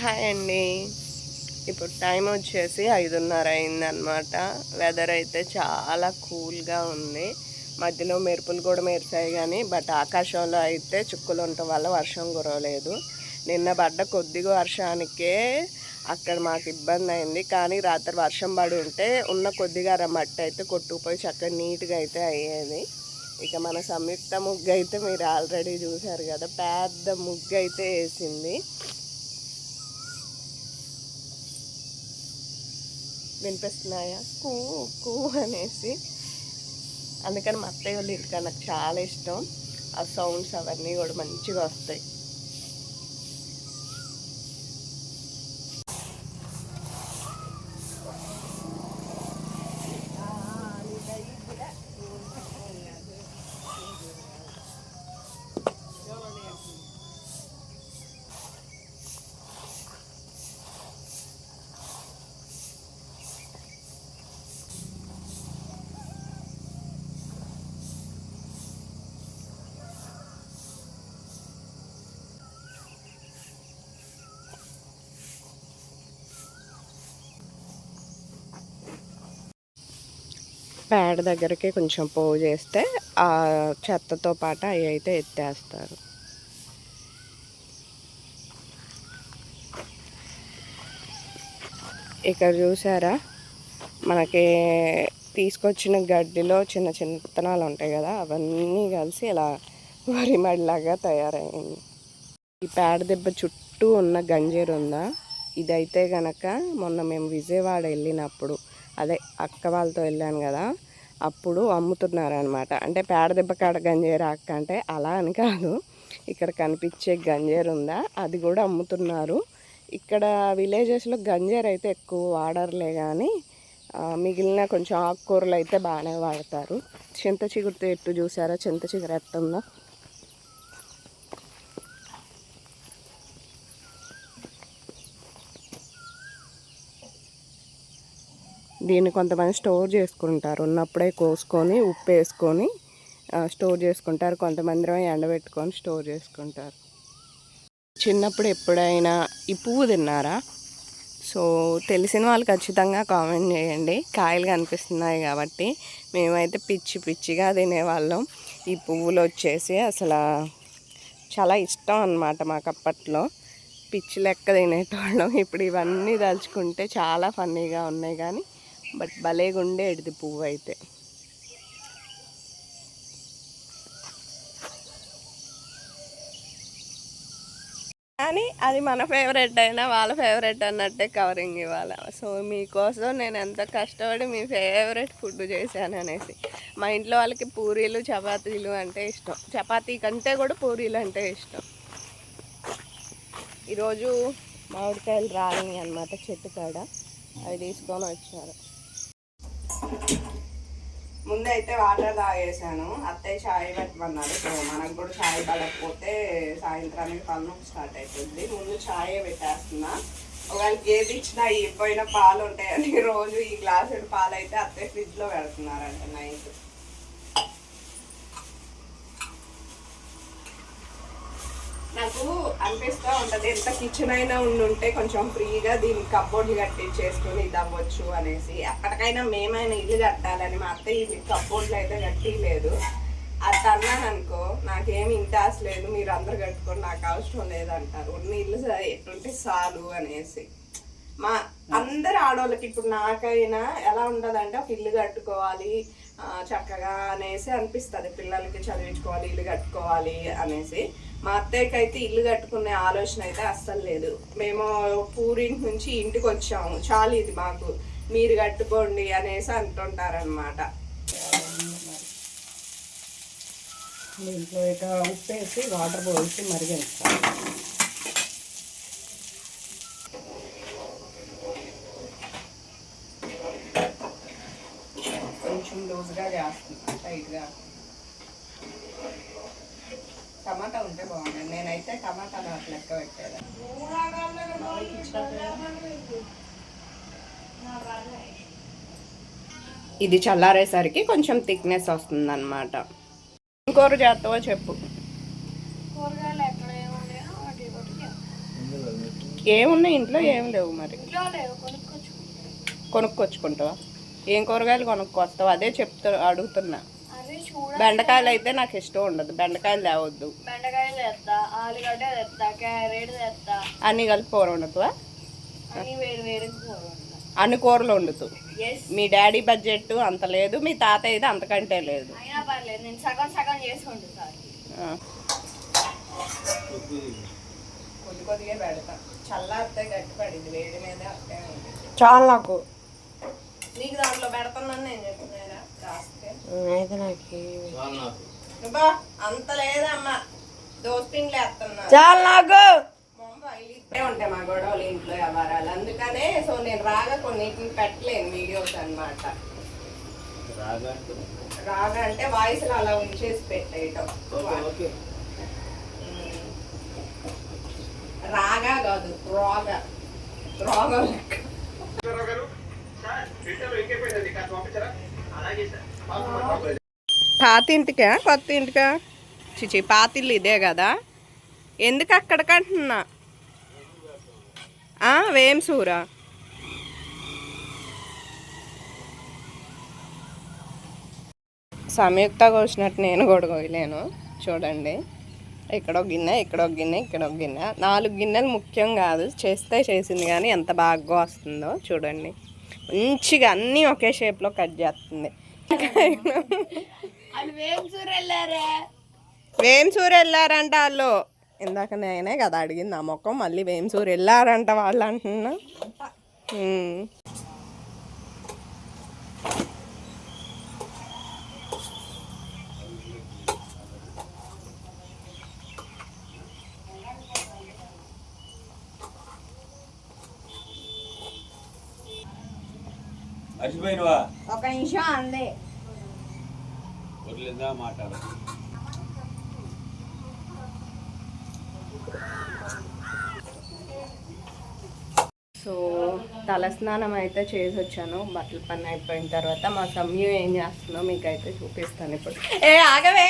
Hi అండి. ఇప్పుడు time వచ్చేసి ఐదున్నర అయిందనమాట వెదర్ అయితే చాలా కూల్గా ఉంది. మధ్యలో మెరుపులు కూడా మెరిసాయి కానీ బట్ ఆకాశంలో అయితే చుక్కలు ఉండటం వల్ల వర్షం కురవలేదు. నిన్న పడ్డ కొద్దిగా వర్షానికే అక్కడ మాకు ఇబ్బంది అయింది. కానీ రాత్రి వర్షం పడి ఉంటే ఉన్న కొద్దిగా మట్టి అయితే కొట్టుకుపోయి చక్కగా నీట్గా అయితే అయ్యేది. ఇక మన సంయుక్త ముగ్గు అయితే మీరు ఆల్రెడీ చూశారు కదా పెద్ద ముగ్గు అయితే వేసింది. వినిపిస్తున్నాయా? కూ కూ అనేసి. అందుకని మా అత్తయ్య వాళ్ళు ఇంటికి నాకు చాలా ఇష్టం. ఆ సౌండ్స్ అవన్నీ కూడా మంచిగా వస్తాయి. పేడ దగ్గరికి కొంచెం పోగు చేస్తే ఆ చెత్తతో పాటు అవి అయితే ఎత్తేస్తారు. ఇక్కడ చూసారా? మనకి తీసుకొచ్చిన గడ్డిలో చిన్న చిన్న విత్తనాలు ఉంటాయి కదా అవన్నీ కలిసి ఇలా వరి మడిలాగా తయారైంది. ఈ పేడ దెబ్బ చుట్టూ ఉన్న గంజీరు ఉందా ఇదైతే గనక మొన్న మేము విజయవాడ వెళ్ళినప్పుడు అదే అక్క వాళ్ళతో వెళ్ళాను కదా అప్పుడు అమ్ముతున్నారనమాట. అంటే పేడ దెబ్బ కాడ గంజేరు అక్క అంటే అలా అని కాదు. ఇక్కడ కనిపించే గంజేరు ఉందా అది కూడా అమ్ముతున్నారు. ఇక్కడ విలేజెస్లో గంజేరు అయితే ఎక్కువ వాడర్లే కానీ మిగిలిన కొంచెం ఆకుకూరలు అయితే బాగానే వాడతారు. చింత చిగురు ఎట్టు చూసారా? చింత చిగురు ఎట్టుందో. దీన్ని కొంతమంది స్టోర్ చేసుకుంటారు. ఉన్నప్పుడే కోసుకొని ఉప్పు వేసుకొని స్టోర్ చేసుకుంటారు. కొంతమంది ఎండబెట్టుకొని స్టోర్ చేసుకుంటారు. చిన్నప్పుడు ఎప్పుడైనా ఈ పువ్వు తిన్నారా? సో తెలిసిన వాళ్ళు ఖచ్చితంగా కామెంట్ చేయండి. కాయలు కనిపిస్తున్నాయి కాబట్టి మేమైతే పిచ్చి పిచ్చిగా తినేవాళ్ళం. ఈ పువ్వులు వచ్చేసి అసలు చాలా ఇష్టం అన్నమాట మాకు అప్పట్లో. పిచ్చి లెక్క తినేటోళ్ళం. ఇప్పుడు ఇవన్నీ తలుచుకుంటే చాలా ఫన్నీగా ఉన్నాయి కానీ బట్ భలేగుండేటిది పువ్వు అయితే. కానీ అది మన ఫేవరెట్ అయినా వాళ్ళ ఫేవరెట్ అన్నట్టే కవరింగ్ ఇవ్వాలి. సో మీకోసం నేను ఎంత కష్టపడి మీ ఫేవరెట్ ఫుడ్ చేశాను అనేసి. మా ఇంట్లో వాళ్ళకి పూరీలు చపాతీలు అంటే ఇష్టం. చపాతీ కంటే కూడా పూరీలు అంటే ఇష్టం. ఈరోజు మామిడికాయలు రాలి అనమాట చెట్టు కాడ. అవి తీసుకొని వచ్చారు. ముందే అయితే వాటర్ తాగేసాను. అత్తయ్య చాయ్ పెట్టమన్నారు సో మనకు కూడా చాయ్ పడకపోతే సాయంత్రానికి తలనొప్పి స్టార్ట్ అవుతుంది ముందు చాయ్ పెట్టేస్తున్నా. ఒకవేళ గేది ఇచ్చినా ఇపోయిన పాలు ఉంటాయని రోజు ఈ గ్లాసుడు పాలు అయితే అత్తయ్య ఫ్రిడ్జ్లో పెడుతున్నారంట నైట్ నాకు అనిపిస్తూ ఉంటుంది. ఎంత కిచెన్ అయినా ఉండి ఉంటే కొంచెం ఫ్రీగా దీనికి కబ్బోర్డ్లు కట్టించేసుకొని ఇది అవ్వచ్చు అనేసి. ఎప్పటికైనా మేమైనా ఇల్లు కట్టాలని మా అత్తయ్య ఇది కబ్బోర్డ్లు అయితే కట్టిలేదు. అది అన్నాను అనుకో నాకేమి ఇంటాస్ లేదు. మీరు అందరు కట్టుకొని నాకు అవసరం లేదంటారు. ఉన్న ఇల్లు ఎటుంటే చాలు అనేసి. మా అందరు ఆడవాళ్ళకి ఇప్పుడు నాకైనా ఎలా ఉంటుందంటే ఒక ఇల్లు కట్టుకోవాలి చక్కగా అనేసి అనిపిస్తుంది. పిల్లలకి చదివించుకోవాలి ఇల్లు కట్టుకోవాలి అనేసి. మా అత్తయ్యకి అయితే ఇల్లు కట్టుకునే ఆలోచన అయితే అస్సలు లేదు. మేము పూరింటి నుంచి ఇంటికి వచ్చాము. చాలు ఇది మాకు. మీరు కట్టుకోండి అనేసి అంటుంటారనమాట దీంట్లో ఇక ఉప్పు వేసి వాటర్ పోసి మరిగించాలి. కొంచెం లూజ్గా చేస్తున్నాం టైట్గా. టమాటా ఉంటే బాగుంటుంది. నేనైతే టమాటా నాకు లెక్క పెట్టేదా ఇది చల్లారేసరికి కొంచెం థిక్నెస్ వస్తుంది అనమాట ఇంకోరు చేస్తావో చెప్పు. ఏమున్నాయో ఇంట్లో ఏం లేవు మరి. కొనుక్కొచ్చుకుంటావా? ఏం కూరగాయలు కొనుక్కొస్తావు? అదే చెప్తా అడుగుతున్నా. బెండకాయలు అయితే నాకు ఇష్టం ఉండదు. బెండకాయలు తేవద్దు. బెండకాయలు తెస్తా ఆలుగడ్డ తెస్తా క్యారెట్ తెస్తా. అన్నీ కలిపి కూర వండుతావా? అన్ని కూరలు వండుతూ? మీ డాడీ బడ్జెట్ అంత లేదు మీ తాతయ్యది అంతకంటే లేదు. సగం సగం చేసి. కొద్ది కొద్దిగా పెడతా. చల్లారితే వేడి మీద చాలు నాకు. నీకు దాంట్లో పెడుతున్నాను నేను రాస్తే అయితే నాకు? బా అంత లేదమ్మా. దోస్పింగ్లు వేస్తున్నా చాలు నాకు. ఇట్టే ఉంటాయి మా గొడవలు ఇంట్లో వ్యవహారాలు. అందుకనే సో నేను రాగా కొన్నిటిని పెట్టలేను వీడియోస్ అన్నమాట. రాగా అంటే? వాయిస్ అలా ఉంచేసి పెట్టేయటం. రాగా కాదు రోగా. రోగం లెక్క. పాత ఇంటికా కొత్త ఇంటికా చిచి పాతిల్లు ఇదే కదా. ఎందుకు అక్కడికంటున్నా? ఆ, వేంసూరా? సంయుక్త కోసినట్టు నేను కూడా కోయలేను. చూడండి. ఇక్కడ ఒక గిన్నె ఇక్కడ ఒక గిన్నె ఇక్కడ ఒక గిన్నె. నాలుగు గిన్నెలు ముఖ్యం కాదు. చేస్తే చేసింది కానీ ఎంత బాగా వస్తుందో చూడండి. మంచిగా అన్నీ ఒకే షేప్లో కట్ చేస్తుంది. వేంసూరు వెళ్ళారంట వాళ్ళు. ఇందాక నేనే కదా అడిగింది ఆ మొక్కం మళ్ళీ వేంసూరు వెళ్ళారంట వాళ్ళు అంటున్నా. మర్చిపోయినవా? ఒక నిమిషం అందే. వదిలేదా మాట్లాడ. సో తలస్నానం అయితే చేసి వచ్చాను బట్టల పని అయిపోయిన తర్వాత మా సమ్యు ఏం చేస్తుందో మీకు అయితే చూపిస్తాను ఇప్పుడు. ఏ ఆగవే.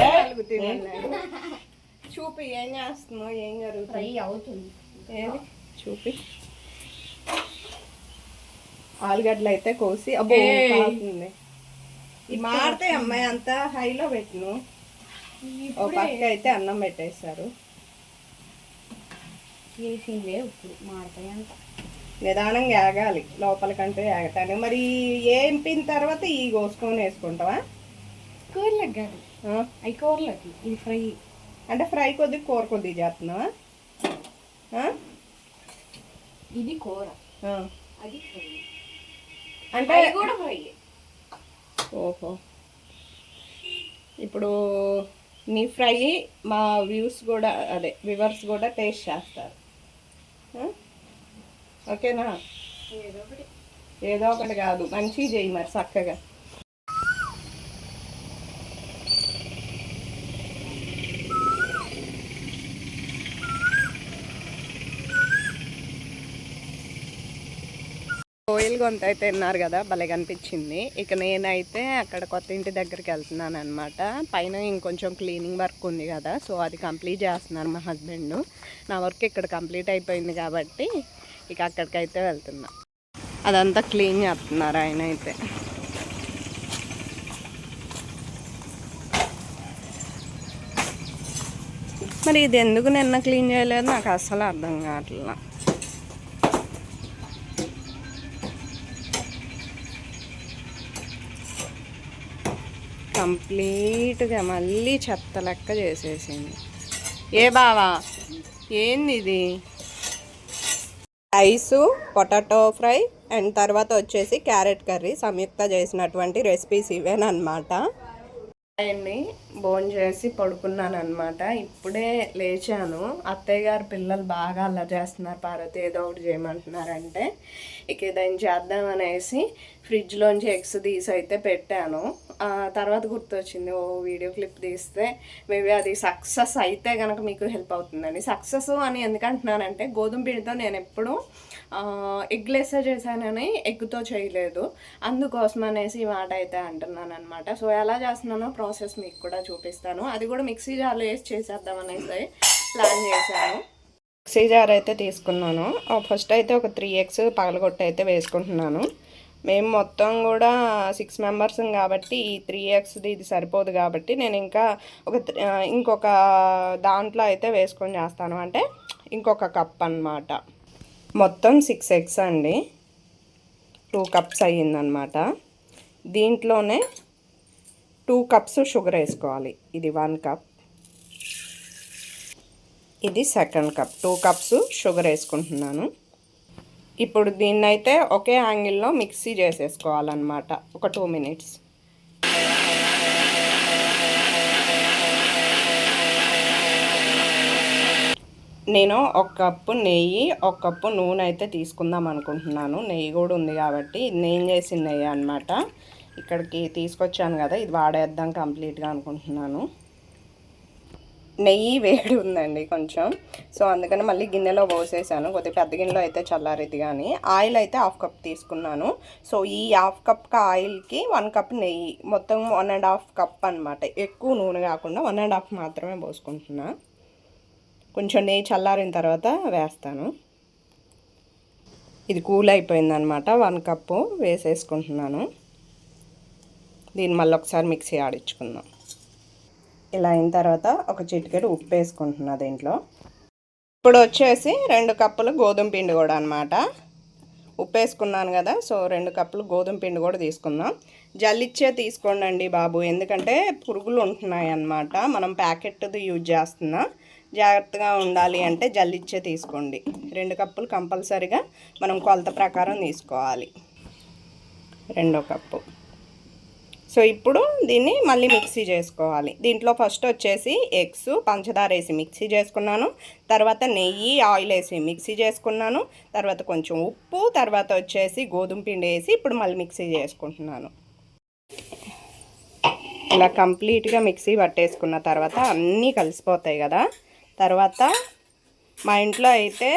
ఏం? చూపి ఏం చేస్తున్నావు ఏం జరుగుతుంది? అవుతుంది. ఏది? చూపి. ఆలుగడ్డలు అయితే కోసి అబ్బో ఏయ్. కాలుతుంది. ఈ మాడితే అమ్మాయి అంతా హైలో పెట్టిను. ఓ పక్క అయితే అన్నం పెట్టేశారు. చేసిందే ఇప్పుడు మాడతాయి అంట నిదానంగా ఆగాలి లోపల కంటే ఆగటానికి మరి ఏంపిన తర్వాత ఈ కోసుకొని వేసుకుంటావా? కూరలకు కాదు? అవి కూరలకి ఇది ఫ్రై. అంటే ఫ్రై కొద్ది కూర కొద్ది చేస్తున్నావా? ఇది కూర. అది ఫ్రై. అంటే కూడా ఫ్రై. ఓహో. ఇప్పుడు నీ ఫ్రై మా వ్యూస్ కూడా అదే వివర్స్ కూడా టేస్ట్ చేస్తారు? ఓకేనా? ఏదో ఒకటి. ఏదో ఒకటి కాదు మంచిగా చెయ్యి మరి చక్కగా. కోయిల్ గొంత అయితే విన్నారు కదా భలే కనిపించింది. ఇక నేనైతే అక్కడ కొత్త ఇంటి దగ్గరికి వెళ్తున్నాను అనమాట పైన ఇంకొంచెం క్లీనింగ్ వర్క్ ఉంది కదా సో అది కంప్లీట్ చేస్తున్నారు మా హస్బెండ్. నా వర్క్ ఇక్కడ కంప్లీట్ అయిపోయింది కాబట్టి ఇక అక్కడికైతే వెళ్తున్నా. అదంతా క్లీన్ చేస్తున్నారు ఆయన అయితే. మరి ఇది ఎందుకు నిన్న క్లీన్ చేయలేదు? నాకు అస్సలు అర్థం కావట్లేదు కంప్లీట్గా మళ్ళీ చెత్త లెక్క చేసేసింది. ఏ బావా ఏంది ఇది రైసు పొటాటో ఫ్రై అండ్ తర్వాత వచ్చేసి క్యారెట్ కర్రీ సంయుక్త చేసినటువంటి రెసిపీస్ ఇవేనమాట అండి భోజనం చేసి పడుకున్నాను అనమాట ఇప్పుడే లేచాను. అత్తయ్య గారు పిల్లలు బాగా అలా చేస్తున్నారు. పార్వతి ఏదో ఒకటి చేయమంటున్నారంటే ఇక ఏదైనా చేద్దాం అనేసి ఫ్రిడ్జ్లోంచి ఎగ్స్ తీసి అయితే పెట్టాను. తర్వాత గుర్తొచ్చింది ఓ వీడియో క్లిప్ తీస్తే మేబీ అది సక్సెస్ అయితే కనుక మీకు హెల్ప్ అవుతుందని సక్సెస్ అని ఎందుకంటున్నానంటే గోధుమ పిండితో నేను ఎప్పుడూ ఎగ్లెస్సే చేశానని ఎగ్తో చేయలేదు. అందుకోసం అనేసి ఈ మాట అయితే అంటున్నాను అనమాట సో ఎలా చేస్తున్నానో ప్రాసెస్ మీకు కూడా చూపిస్తాను. అది కూడా మిక్సీ జార్లో వేసి చేసేద్దాం అనేసి ప్లాన్ చేశాను. మిక్సీ జార్ అయితే తీసుకున్నాను. ఫస్ట్ అయితే ఒక త్రీ ఎగ్స్ పగలగొట్టి అయితే వేసుకుంటున్నాను. మేము మొత్తం కూడా సిక్స్ మెంబర్స్ కాబట్టి ఈ త్రీ ఎగ్స్ది ఇది సరిపోదు కాబట్టి నేను ఇంకా ఒక ఇంకొక దాంట్లో అయితే వేసుకొని చేస్తాను. అంటే ఇంకొక కప్ అన్నమాట. మొత్తం సిక్స్ ఎగ్స్ అండి. టూ కప్స్ అయ్యిందనమాట దీంట్లోనే టూ కప్స్ షుగర్ వేసుకోవాలి. ఇది వన్ కప్ ఇది second cup two cups sugar వేసుకుంటున్నాను. ఇప్పుడు దీన్నైతే ఒకే యాంగిల్లో మిక్సీ చేసేసుకోవాలన్నమాట. ఒక టూ మినిట్స్ నేను ఒక కప్పు నెయ్యి ఒక కప్పు నూనె అయితే తీసుకుందాం అనుకుంటున్నాను. నెయ్యి కూడా ఉంది కాబట్టి నేను చేసిన నెయ్యి అనమాట ఇక్కడికి తీసుకొచ్చాను కదా ఇది వాడేద్దాం కంప్లీట్గా అనుకుంటున్నాను. నెయ్యి వేడి ఉందండి కొంచెం. సో అందుకని మళ్ళీ గిన్నెలో పోసేసాను. కొద్దిగా పెద్ద గిన్నెలో అయితే చల్లారేది కానీ. ఆయిల్ అయితే హాఫ్ కప్ తీసుకున్నాను. సో ఈ హాఫ్ కప్ ఆయిల్కి వన్ కప్ నెయ్యి. మొత్తం వన్ అండ్ హాఫ్ కప్ అనమాట ఎక్కువ నూనె కాకుండా వన్ అండ్ హాఫ్ మాత్రమే పోసుకుంటున్నాను కొంచెం నెయ్యి చల్లారిన తర్వాత వేస్తాను. ఇది కూల్ అయిపోయిందనమాట వన్ కప్పు వేసేసుకుంటున్నాను. దీన్ని మళ్ళీ ఒకసారి మిక్సీ ఆడించుకుందాం. ఇలా అయిన తర్వాత ఒక చిటికెడు ఉప్పు వేసుకుంటున్నా దీంట్లో. ఇప్పుడు వచ్చేసి రెండు కప్పులు గోధుమ పిండి కూడా అనమాట ఉప్పు వేసుకున్నాను కదా సో రెండు కప్పులు గోధుమ పిండి కూడా తీసుకుందాం. జల్లిచ్చే తీసుకోండి బాబు ఎందుకంటే పురుగులు ఉంటున్నాయి అన్నమాట మనం ప్యాకెట్ది యూజ్ చేస్తున్నాం. జాగ్రత్తగా ఉండాలి అంటే జల్లిచ్చే తీసుకోండి. రెండు కప్పులు కంపల్సరిగా మనం కొలత ప్రకారం తీసుకోవాలి. రెండో కప్పు. సో ఇప్పుడు దీన్ని మళ్ళీ మిక్సీ చేసుకోవాలి. దీంట్లో ఫస్ట్ వచ్చేసి ఎగ్స్ పంచదార వేసి మిక్సీ చేసుకున్నాను. తర్వాత నెయ్యి ఆయిల్ వేసి మిక్సీ చేసుకున్నాను. తర్వాత కొంచెం ఉప్పు తర్వాత వచ్చేసి గోధుమ పిండి వేసి ఇప్పుడు మళ్ళీ మిక్సీ చేసుకుంటున్నాను. ఇలా కంప్లీట్గా మిక్సీ పట్టేసుకున్న తర్వాత అన్నీ కలిసిపోతాయి కదా. తర్వాత మా ఇంట్లో అయితే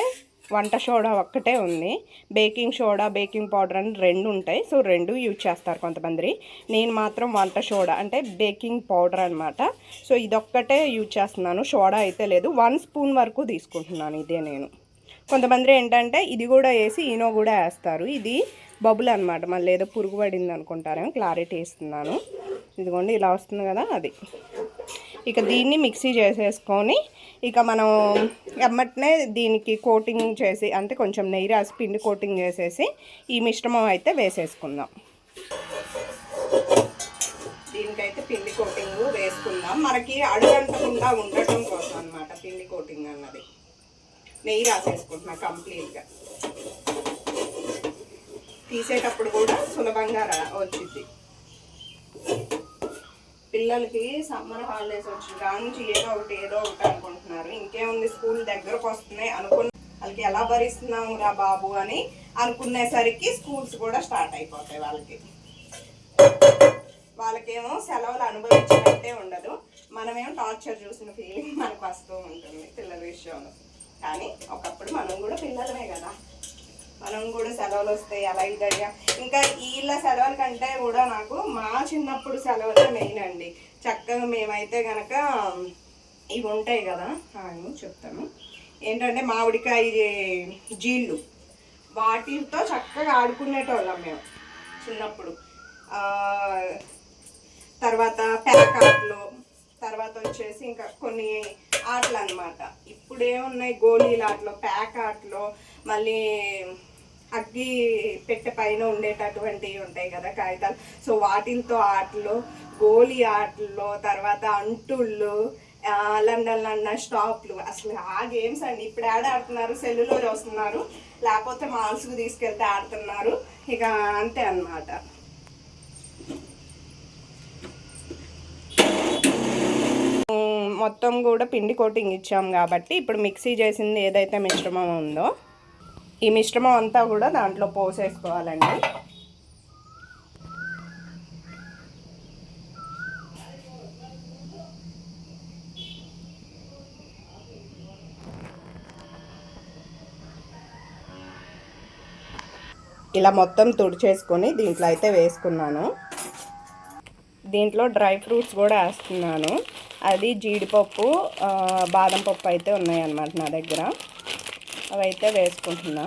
వంట సోడా ఒక్కటే ఉంది. బేకింగ్ సోడా బేకింగ్ పౌడర్ అని రెండు ఉంటాయి. సో రెండు యూజ్ చేస్తారు కొంతమంది. నేను మాత్రం వంట సోడా అంటే బేకింగ్ పౌడర్ అనమాట సో ఇదొక్కటే యూజ్ చేస్తున్నాను. సోడా అయితే లేదు. వన్ స్పూన్ వరకు తీసుకుంటున్నాను ఇదే నేను. కొంతమంది ఏంటంటే ఇది కూడా వేసి ఈనో కూడా వేస్తారు. ఇది బబుల్ అనమాట మళ్ళీ ఏదో పురుగు పడింది అనుకుంటారేమో. క్లారిటీ ఇస్తున్నాను. ఇదిగోండి ఇలా వస్తుంది కదా అది. ఇక దీన్ని మిక్సీ చేసేసుకొని ఇక మనం ఎమ్మటనే దీనికి కోటింగ్ చేసి అంటే కొంచెం నెయ్యి రాసి పిండి కోటింగ్ చేసేసి ఈ మిశ్రమం అయితే వేసేసుకుందాం. దీనికైతే పిండి కోటింగ్ వేసుకుందాం. మనకి అడుగంటకుండా ఉండటం కోసం అన్నమాట పిండి కోటింగ్ అన్నది. నెయ్యి రాసేసుకుంటున్నా కంప్లీట్గా. తీసేటప్పుడు కూడా సులభంగా రా వచ్చింది పిల్లలకి సమ్మర్ హాలిడేస్ వచ్చిన కాడ నుంచి ఏదో ఒకటి ఏదో ఒకటి అనుకుంటున్నారు. ఇంకేముంది? స్కూల్ దగ్గరకు వస్తున్నాయి అనుకున్న వాళ్ళకి ఎలా భరిస్తున్నాము రా బాబు అని అనుకునేసరికి స్కూల్స్ కూడా స్టార్ట్ అయిపోతాయి వాళ్ళకి. వాళ్ళకేమో సెలవులు అనుభవించినట్టే ఉండదు. మనమేమో టార్చర్ చూసిన ఫీలింగ్ మనకు వస్తూ ఉంటుంది పిల్లల విషయంలో. కానీ ఒకప్పుడు మనం కూడా పిల్లలమే కదా. మనం కూడా సెలవులు వస్తాయి అలా ఇదయ్యా ఇంకా వీళ్ళ సెలవుల కంటే కూడా నాకు మా చిన్నప్పుడు సెలవులే మెయిన్ అండి. చక్కగా మేమైతే కనుక ఇవి ఉంటాయి కదా ఆగు, చెప్తాను. ఏంటంటే మామిడికాయ జీళ్ళు. వాటితో చక్కగా ఆడుకునేటోళ్ళం మేము చిన్నప్పుడు. తర్వాత ప్యాక్ ఆటలు తర్వాత వచ్చేసి ఇంకా కొన్ని ఆటలు అనమాట ఇప్పుడు ఏమున్నాయి గోళీల ఆటలు ప్యాక్ ఆటలు మళ్ళీ అగ్గి పెట్టె పైన ఉండేటటువంటివి ఉంటాయి కదా కాగితాలు. సో వాటితో ఆటలు గోళీ ఆటలు తర్వాత అంటుళ్ళు ఆ, లండన్ లండన్ స్టాప్లు. అసలు ఆ గేమ్స్ అండి. ఇప్పుడు ఆడ ఆడుతున్నారు సెల్లులో చూస్తున్నారు లేకపోతే మాల్స్కు తీసుకెళ్తే ఆడుతున్నారు. ఇక అంతే అన్నమాట. మొత్తం కూడా పిండి కోటింగ్ ఇచ్చాం కాబట్టి ఇప్పుడు మిక్సీ చేసింది ఏదైతే మిశ్రమం ఉందో ఈ మిశ్రమం అంతా కూడా దాంట్లో పోసేసుకోవాలండి. ఇలా మొత్తం తుడిచేసుకొని దీంట్లో అయితే వేసుకున్నాను. దీంట్లో డ్రై ఫ్రూట్స్ కూడా వేస్తున్నాను. అది జీడిపప్పు బాదం పప్పు అయితే ఉన్నాయన్నమాట నా దగ్గర. అవి అయితే వేసుకుంటున్నా.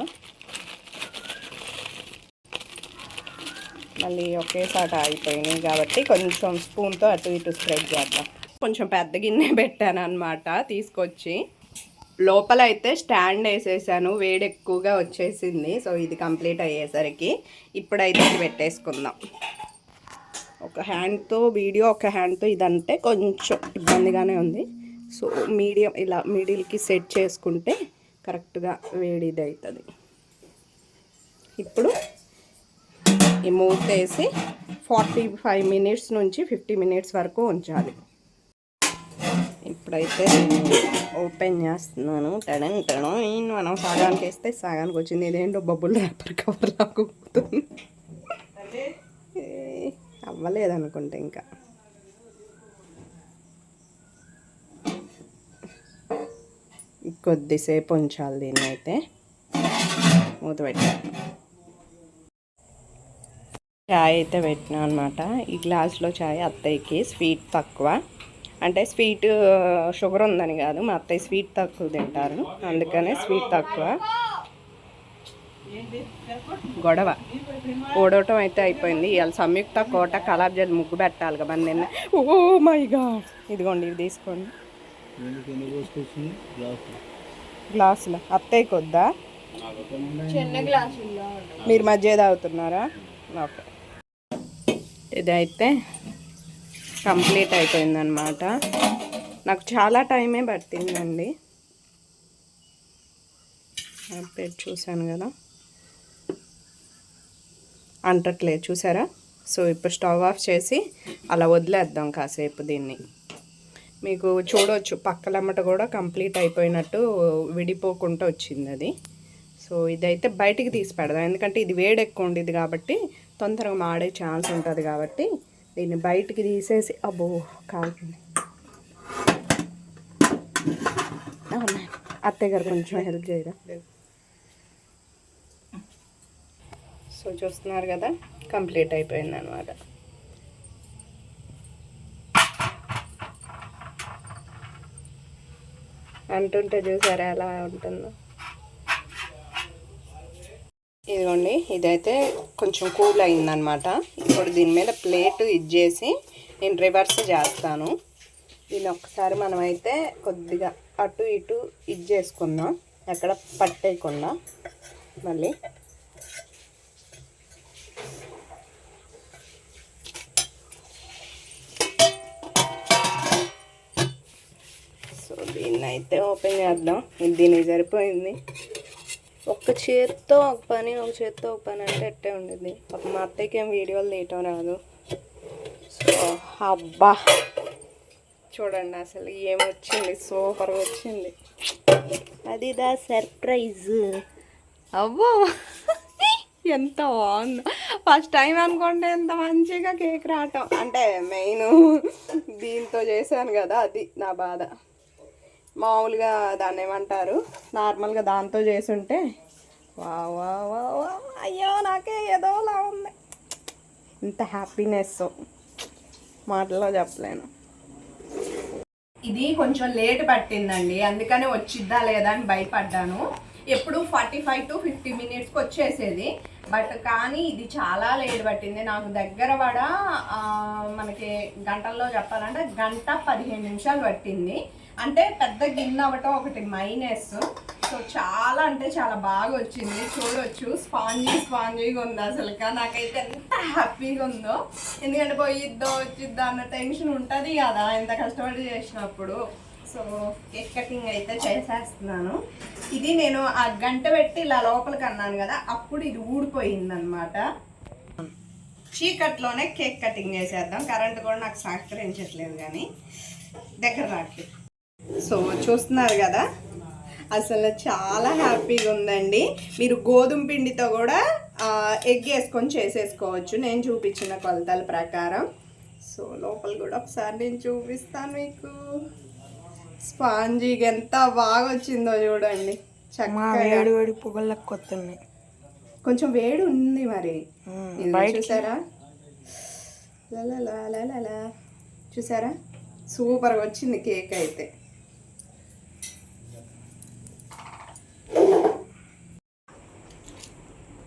మళ్ళీ ఒకేసారి అయిపోయినాయి కాబట్టి కొంచెం స్పూన్తో అటు ఇటు స్ప్రెడ్ చేద్దాం. కొంచెం పెద్ద గిన్నె పెట్టాను అనమాట తీసుకొచ్చి. లోపల అయితే స్టాండ్ వేసేసాను వేడి ఎక్కువగా వచ్చేసింది సో ఇది కంప్లీట్ అయ్యేసరికి ఇప్పుడైతే ఇది పెట్టేసుకుందాం. ఒక హ్యాండ్తో వీడియో ఒక హ్యాండ్తో ఇదంటే కొంచెం ఇబ్బందిగానే ఉంది. సో మీడియం ఇలా మిడిల్కి సెట్ చేసుకుంటే కరెక్ట్గా వేడి ఇది అవుతుంది ఇప్పుడు ఈ మూత వేసి ఫార్టీ ఫైవ్ మినిట్స్ నుంచి ఫిఫ్టీ మినిట్స్ వరకు ఉంచాలి. ఇప్పుడైతే ఓపెన్ చేస్తున్నాను. టడన్ టడన్. మనం సగానికి వేస్తే సగానికి వచ్చింది. ఇదేంటో బబ్బుల్ ర్యాపర్ కవర్ లాగుతుంది అవ్వలేదనుకుంటే ఇంకా. కొద్దిసేపు ఉంచాలి దీన్ని అయితే మూత పెట్టాలి చాయ్ అయితే పెట్టినా అనమాట ఈ గ్లాస్లో చాయ్ అత్తయ్యకి స్వీట్ తక్కువ. అంటే స్వీట్ షుగర్ ఉందని కాదు మా అత్తయ్య స్వీట్ తక్కువ తింటారు. అందుకనే స్వీట్ తక్కువ. గొడవ. ఓడవటం అయితే అయిపోయింది. ఇవాళ సంయుక్త కోట కలాబ్జాలు ముగ్గు పెట్టాలి కదా నిన్న. Oh my God. ఇదిగోండి ఇవి తీసుకోండి. గ్లాసులు? అత్తయ్యకి వద్దా చిన్న గ్లాసుల్లో మీరు మధ్య తాగుతున్నారా? ఓకే. ఇదైతే కంప్లీట్ అయిపోయిందనమాట నాకు చాలా టైమే పట్టిందండి. అప్డేట్ చూశాను కదా. అంటట్లేదు చూసారా? సో ఇప్పుడు స్టవ్ ఆఫ్ చేసి అలా వదిలేద్దాం కాసేపు దీన్ని. మీకు చూడవచ్చు పక్కలమ్మట కూడా కంప్లీట్ అయిపోయినట్టు విడిపోకుండా వచ్చింది అది. సో ఇదైతే బయటికి తీసి పెడదాం. ఎందుకంటే ఇది వేడి ఎక్కువ ఉండేది కాబట్టి తొందరగా మాడే ఛాన్స్ ఉంటుంది కాబట్టి దీన్ని బయటికి తీసేసి అబ్బో కాలుతుంది. అత్తయ్య గారు కొంచెం హెల్ప్ చేయరా? సో చూస్తున్నారు కదా కంప్లీట్ అయిపోయింది అనమాట అంటుంటే చూసారా ఎలా ఉంటుందో. ఇదిగోండి ఇదైతే కొంచెం కూల్ అయిందనమాట ఇప్పుడు దీని మీద ప్లేట్ ఇచ్చేసి నేను రివర్స్ చేస్తాను. దీన్ని ఒక్కసారి మనమైతే కొద్దిగా అటు ఇటు ఇచ్చేసుకుందాం. ఎక్కడ పట్టేయకుండా. మళ్ళీ అయితే ఓపెన్ చేద్దాం. ఇది దీనికి సరిపోయింది. ఒక్క చేత్తో ఒక పని ఒక చేత్తో ఒక పని అంటే ఎట్టే ఉండేది ఒక మా అత్తయ్యకి ఏం వీడియోలు తీయటం రాదు. సో అబ్బా. చూడండి అసలు ఏమొచ్చింది సూపర్ వచ్చింది. అది దా సర్ప్రైజ్. అవ్వో ఎంత బాగుందో. ఫస్ట్ టైం అనుకోండి ఎంత మంచిగా కేక్ రావటం. అంటే మెయిన్ దీంతో చేశాను కదా అది నా బాధ. మామూలుగా దాన్ని ఏమంటారు? నార్మల్గా దాంతో చేసుంటే వా వా వా వా అయ్యో నాకే ఏదోలా ఉంది. ఇంత హ్యాపీనెస్ మాటల్లో చెప్పలేను. ఇది కొంచెం లేట్ పట్టిందండి. అందుకనే వచ్చిద్దా లేదా అని భయపడ్డాను. ఎప్పుడు ఫార్టీ ఫైవ్ టు ఫిఫ్టీ మినిట్స్కి వచ్చేసేది. బట్ కానీ ఇది చాలా లేట్ పట్టింది. నాకు దగ్గర పడ మనకి గంటల్లో చెప్పాలంటే గంట పదిహేను నిమిషాలు పట్టింది. అంటే పెద్ద గిన్నె అవ్వటం ఒకటి మైనస్ సో చాలా అంటే చాలా బాగా వచ్చింది. చూడొచ్చు. స్పాంజీ స్పాంజీగా ఉంది అసలు నాకైతే ఎంత హ్యాపీగా ఉందో. ఎందుకంటే పోయిద్దో వచ్చిద్దో అన్న టెన్షన్ ఉంటుంది కదా. ఎంత కష్టపడి చేసినప్పుడు. సో కేక్ కటింగ్ అయితే చేసేస్తున్నాను. ఇది నేను ఆ గంట పెట్టి ఇలా లోపలికి అన్నాను కదా. అప్పుడు ఇది ఊడిపోయింది అనమాట చీకట్లోనే కేక్ కటింగ్ చేసేద్దాం. కరెంట్ కూడా నాకు సహకరించట్లేదు కానీ. దగ్గర రావట్లేదు. సో చూస్తున్నారు కదా? అసలు చాలా హ్యాపీగా ఉందండి. మీరు గోధుమ పిండితో కూడా ఎగ్ వేసుకొని చేసేసుకోవచ్చు. నేను చూపించిన కొలతల ప్రకారం. సో లోపల కూడా ఒకసారి నేను చూపిస్తాను మీకు. స్పాంజీగా ఎంత బాగా వచ్చిందో చూడండి. వేడి వేడి కొత్తున్నాయి కొంచెం వేడి ఉంది మరి. చూసారా. చూసారా? సూపర్గా వచ్చింది కేక్ అయితే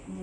నువ్వు రాజుగారు ఎత్తారా? మీ దగ్గర ఏంటి తలనొప్పి. ఆ? టీవీ అనేది అంటున్నా ఉమ్. ఉమ్, ఆరు రోజులు అందరికి నువ్వు తీసుకున్నావు టీవీ కట్టారా రా. డాడీకి తర్వాత ఇస్తావా? నువ్వు తిను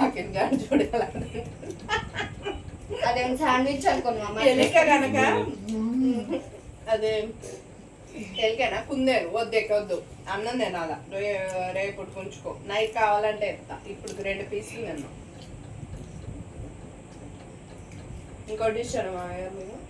అక్కడ గాడు చూడాలి. అదేం శాండ్విచ్ అనుకున్నా ఎలిక కనుక అదే ఎలికనా కుందేలు. వద్దు ఎక్క వద్దు. అన్నం తినాల? రే- రేపు ఉంచుకో. నైట్ కావాలంటే ఎత్తా. ఇప్పుడు రెండు పీసులు తిన్నాం. ఇంకో డిష్ అనమా మీరు?